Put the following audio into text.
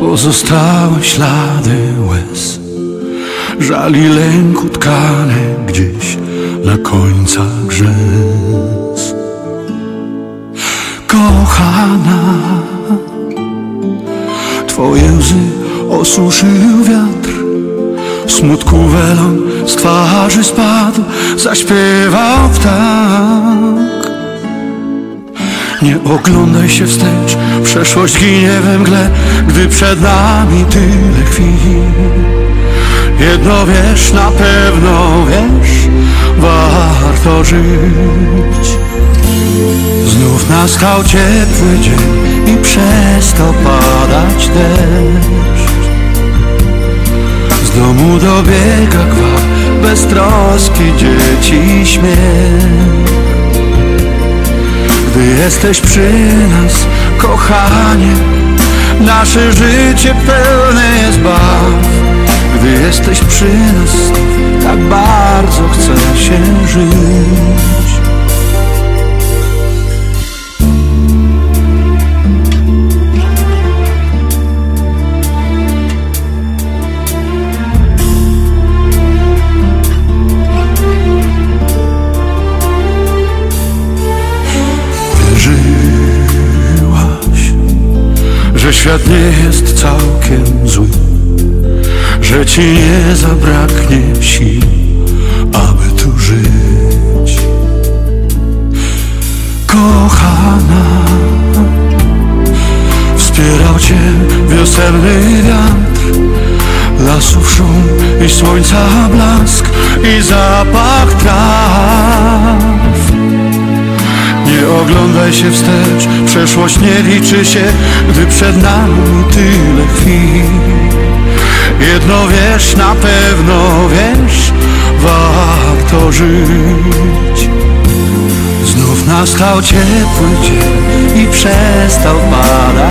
Pozostały ślady łez. Żali lęku tkane gdzieś na końcach rzęs Kochana Twoje łzy osuszył wiatr. Smutku welon z twarzy spadł Zaśpiewał ptak. Nie oglądaj się wstecz Przeszłość ginie we mgle Gdy przed nami tyle chwil Jedno wiesz, na pewno wiesz Warto żyć. Znów nastał ciepły dzień I przestał padać deszcz. Z domu dobiega gwałt Bez troski dzieci śmiech Gdy jesteś przy nas, kochanie Nasze życie pełne jest baw. Gdy jesteś przy nas Tak bardzo chce że świat nie jest całkiem zły Że ci nie zabraknie sił, aby tu żyć. Kochana Wspierał cię wiosenny wiatr Lasów szum i słońca blask I zapach traw się wstecz, przeszłość nie liczy się, gdy przed nami tyle chwil. Jedno wiesz, na pewno wiesz, warto żyć. Znów nastał ciepły dzień i przestał padać.